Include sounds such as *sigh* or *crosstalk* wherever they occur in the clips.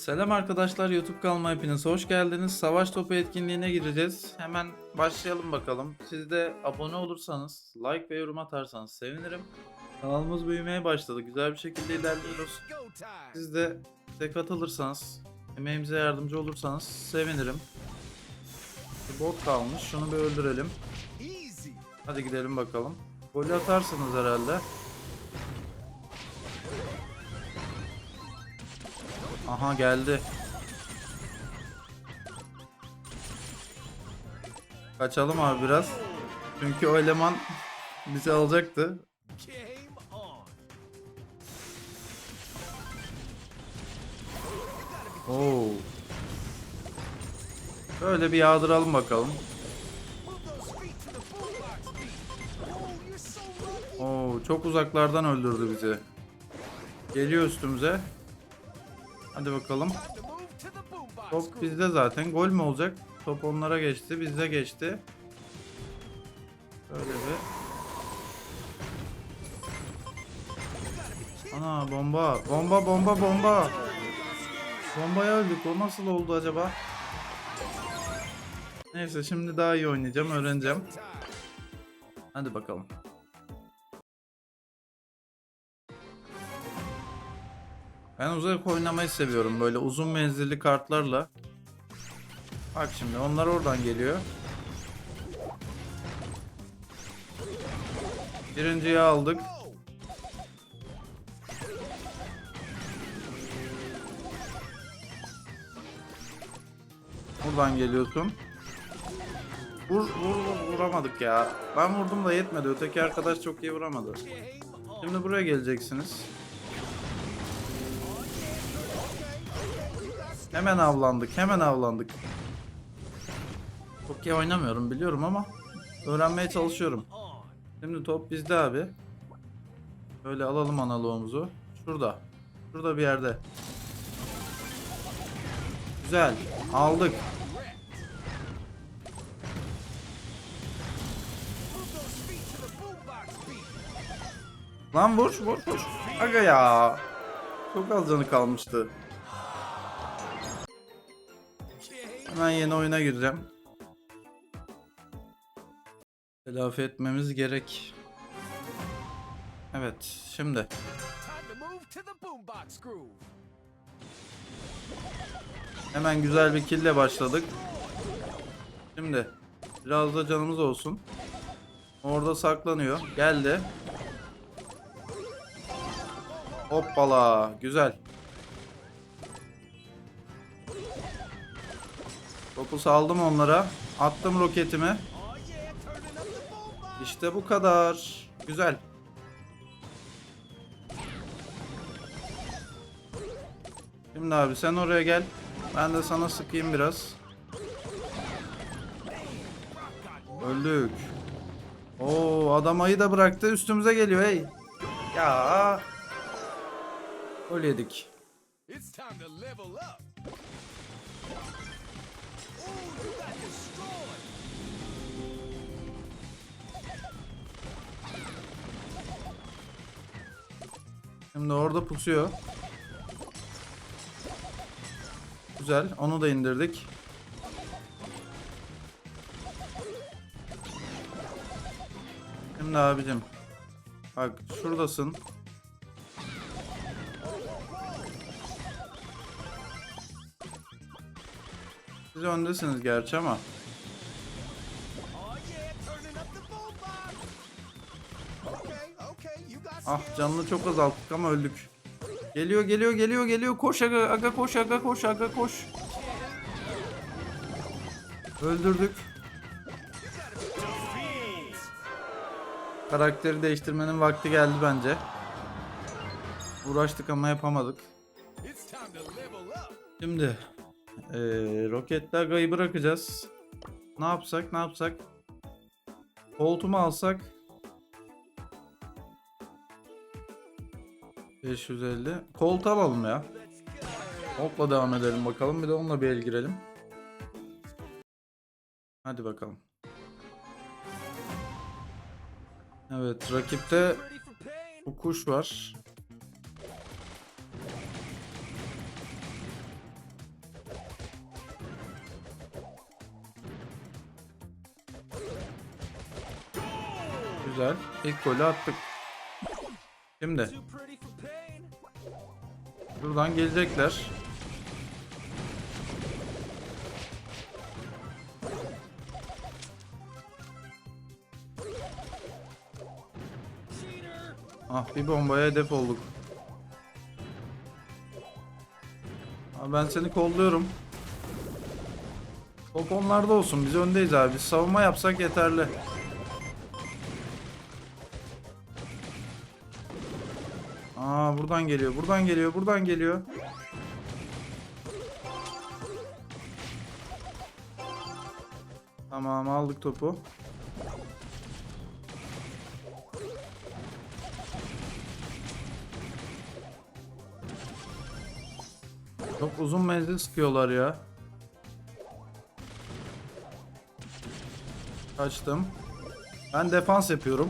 Selam arkadaşlar YouTube kanalıma hepiniz hoş geldiniz. Savaş topu etkinliğine gireceğiz. Hemen başlayalım bakalım. Siz de abone olursanız, like ve yorum atarsanız sevinirim. Kanalımız büyümeye başladı. Güzel bir şekilde ilerliyoruz. Siz de de katılırsanız, emeğimize yardımcı olursanız sevinirim. Bir bot kalmış. Şunu bir öldürelim. Hadi gidelim bakalım. Golü atarsınız herhalde. Aha geldi. Kaçalım abi biraz. Çünkü o eleman bizi alacaktı. Oo. Böyle bir yağdıralım bakalım. Oo, çok uzaklardan öldürdü bizi. Geliyor üstümüze. Hadi bakalım. Top bizde zaten. Gol mü olacak? Top onlara geçti. Bizde geçti. Böyle bir. Ana bomba. Bomba bomba bomba. Bombaya öldük. O nasıl oldu acaba? Neyse şimdi daha iyi oynayacağım. Öğreneceğim. Hadi bakalım. Ben uzak oynamayı seviyorum böyle uzun menzilli kartlarla. Bak şimdi onlar oradan geliyor. Birinciyi aldık. Buradan geliyorsun. Vur, vur, vur, vuramadık ya. Ben vurdum da yetmedi. Öteki arkadaş çok iyi vuramadı. Şimdi buraya geleceksiniz. Hemen avlandık, hemen avlandık. Çok iyi oynamıyorum biliyorum ama öğrenmeye çalışıyorum. Şimdi top bizde abi. Böyle alalım analoğumuzu. Şurada. Şurada bir yerde. Güzel. Aldık. Lan vur, vur, vur. Aga ya. Çok az canı kalmıştı. Hemen yeni oyuna gireceğim. Telafi etmemiz gerek. Evet, şimdi. Hemen güzel bir kille başladık. Şimdi biraz da canımız olsun. Orada saklanıyor. Geldi. Hoppala, güzel. Topu saldım onlara. Attım roketimi. İşte bu kadar. Güzel. Şimdi abi sen oraya gel. Ben de sana sıkayım biraz. Öldük. Oo adam ayı da bıraktı üstümüze geliyor hey. Ya. Gol. It's time to level up. Şimdi orada pusuyor. Güzel. Onu da indirdik. Şimdi abicim. Bak şuradasın. Siz öndesiniz gerçi ama. Ah canını çok azalttık ama öldük. Geliyor geliyor geliyor geliyor. Koş aga, aga koş aga koş aga koş. Öldürdük. Karakteri değiştirmenin vakti geldi bence. Uğraştık ama yapamadık. Şimdi eee roketli agayı bırakacağız. Ne yapsak ne yapsak? Koltuğumu alsak 550. Kolt alalım ya. Hopla devam edelim bakalım. Bir de onunla bir el girelim. Hadi bakalım. Evet rakipte bu kuş var. İlk golü attık. Şimdi buradan gelecekler. Ah bir bombaya hedef olduk. Abi ben seni kolluyorum. Top onlarda olsun. Biz öndeyiz abi. Biz savunma yapsak yeterli. Aa buradan geliyor. Buradan geliyor. Buradan geliyor. Tamam aldık topu. Çok uzun menzil sıkıyorlar ya. Kaçtım. Ben defans yapıyorum.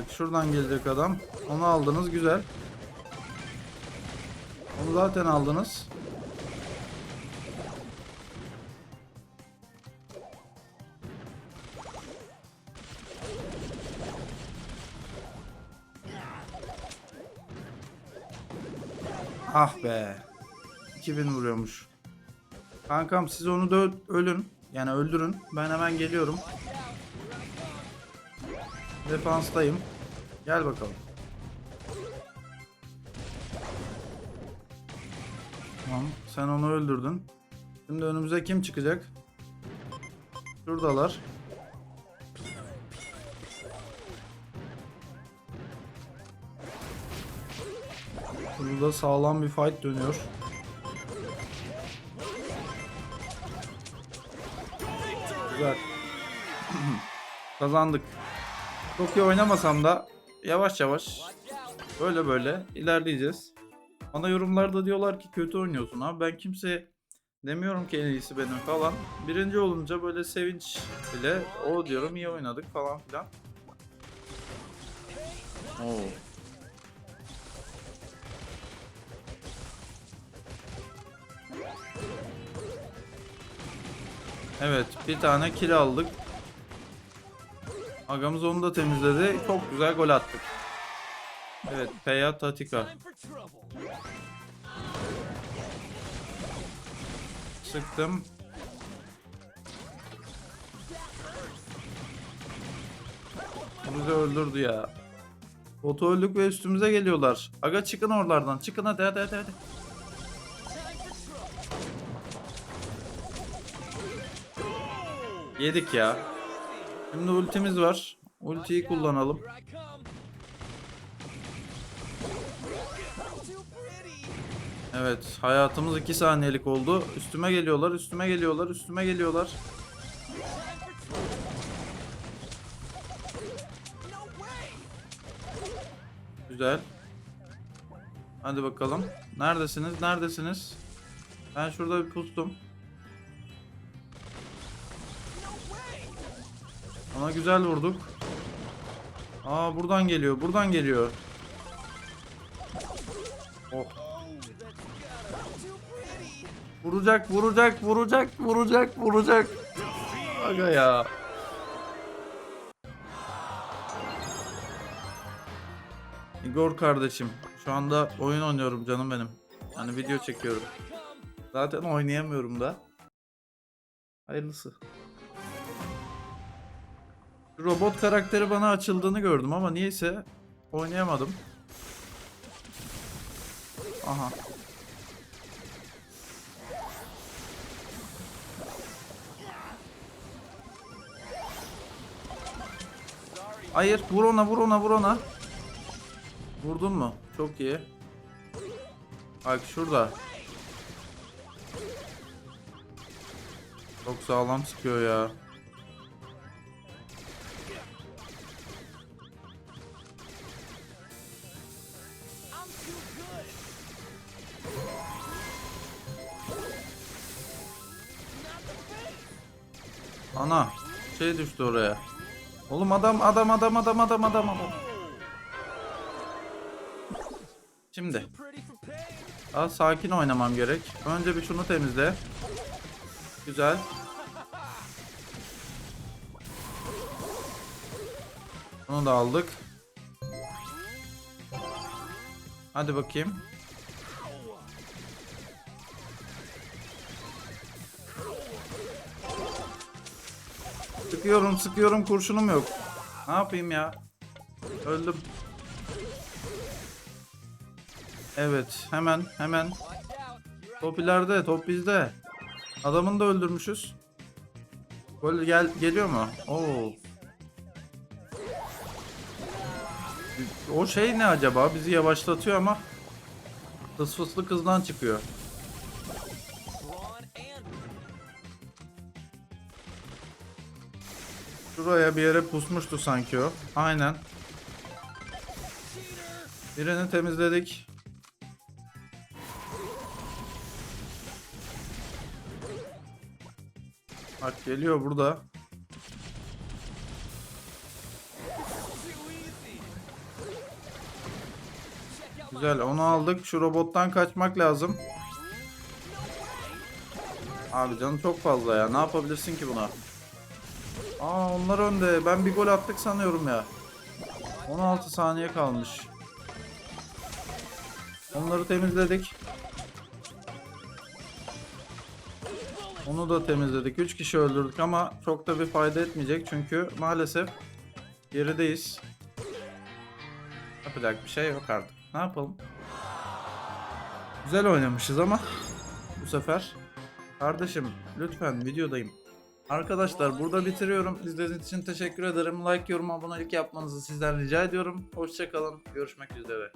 Bak şuradan gelecek adam. Onu aldınız güzel. Onu zaten aldınız. Ah be. 2000 vuruyormuş. Kankam siz onu da ölün. Yani öldürün. Ben hemen geliyorum. Defanstayım. Gel bakalım. Tamam. Sen onu öldürdün. Şimdi önümüze kim çıkacak? Şuradalar. Burada sağlam bir fight dönüyor. Güzel. *clears throat* Kazandık. Çok iyi oynamasam da yavaş yavaş böyle böyle ilerleyeceğiz. Bana yorumlarda diyorlar ki kötü oynuyorsun abi. Ben kimseye demiyorum ki en iyisi benim falan. Birinci olunca böyle sevinç bile o diyorum iyi oynadık falan filan. Oo. Evet bir tane kill aldık. Agamız onu da temizledi. Çok güzel gol attık. Evet Peya Tatika. Sıktım. Bizi öldürdü ya. Botu öldük ve üstümüze geliyorlar. Aga çıkın oralardan. Çıkın hadi hadi hadi. hadi. Yedik ya. Şimdi ultimiz var. Ultiyi kullanalım. Evet hayatımız 2 saniyelik oldu. Üstüme geliyorlar, üstüme geliyorlar, üstüme geliyorlar. Güzel. Hadi bakalım. Neredesiniz? Neredesiniz? Ben şurada bir pustum. Ona güzel vurduk. Aa buradan geliyor. Buradan geliyor. Oh. Vuracak, vuracak, vuracak, vuracak, vuracak. Aga ya. Igor kardeşim. Şu anda oyun oynuyorum canım benim. Yani video çekiyorum. Zaten oynayamıyorum da. Hayırlısı. Robot karakteri bana açıldığını gördüm ama niyeyse oynayamadım. Aha. Hayır vur ona vur ona vur ona. Vurdun mu? Çok iyi. Bak şurada. Çok sağlam sıkıyor ya. Ana şey düştü oraya. Oğlum adam adam adam adam adam adam adam. Şimdi daha sakin oynamam gerek. Önce bir şunu temizle. Güzel. Bunu da aldık. Hadi bakayım. Sıkıyorum sıkıyorum kurşunum yok. Ne yapayım ya? Öldüm. Evet hemen hemen. Top ileride top bizde. Adamını da öldürmüşüz. Gol gel geliyor mu? Oo. O şey ne acaba? Bizi yavaşlatıyor ama fıs fıslı kızdan çıkıyor. Şuraya bir yere pusmuştu sanki o. Aynen. Birini temizledik. Bak geliyor burada. Güzel onu aldık. Şu robottan kaçmak lazım. Abi canı çok fazla ya. Ne yapabilirsin ki buna? Aa onlar önde. Ben bir gol attık sanıyorum ya. 16 saniye kalmış. Onları temizledik. Onu da temizledik. 3 kişi öldürdük ama çok da bir fayda etmeyecek çünkü maalesef gerideyiz. Yapacak bir şey yok artık. Ne yapalım? Güzel oynamışız ama bu sefer kardeşim lütfen videodayım. Arkadaşlar burada bitiriyorum. İzlediğiniz için teşekkür ederim. Like, yorum, abonelik yapmanızı sizden rica ediyorum. Hoşçakalın. Görüşmek üzere.